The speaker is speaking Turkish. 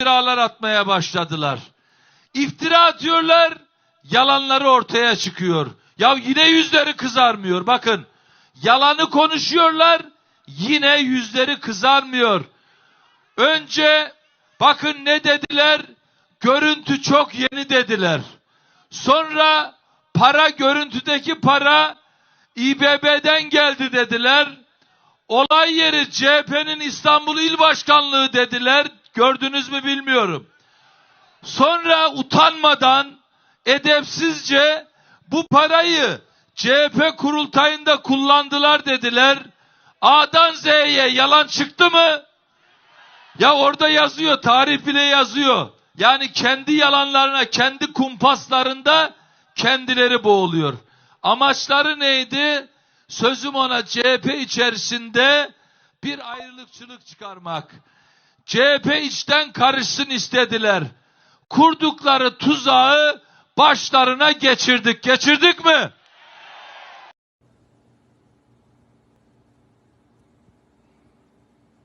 iftiralar atmaya başladılar. İftira atıyorlar, yalanları ortaya çıkıyor. Ya yine yüzleri kızarmıyor. Bakın, yalanı konuşuyorlar, yine yüzleri kızarmıyor. Önce bakın ne dediler? Görüntü çok yeni dediler. Sonra para görüntüdeki para İBB'den geldi dediler. Olay yeri CHP'nin İstanbul İl Başkanlığı dediler. Gördünüz mü bilmiyorum. Sonra utanmadan edepsizce bu parayı CHP kurultayında kullandılar dediler. A'dan Z'ye yalan çıktı mı? Ya orada yazıyor, tarih bile yazıyor. Yani kendi yalanlarına, kendi kumpaslarında kendileri boğuluyor. Amaçları neydi? Sözüm ona CHP içerisinde bir ayrılıkçılık çıkarmak. CHP içten karışsın istediler. Kurdukları tuzağı başlarına geçirdik. Geçirdik mi?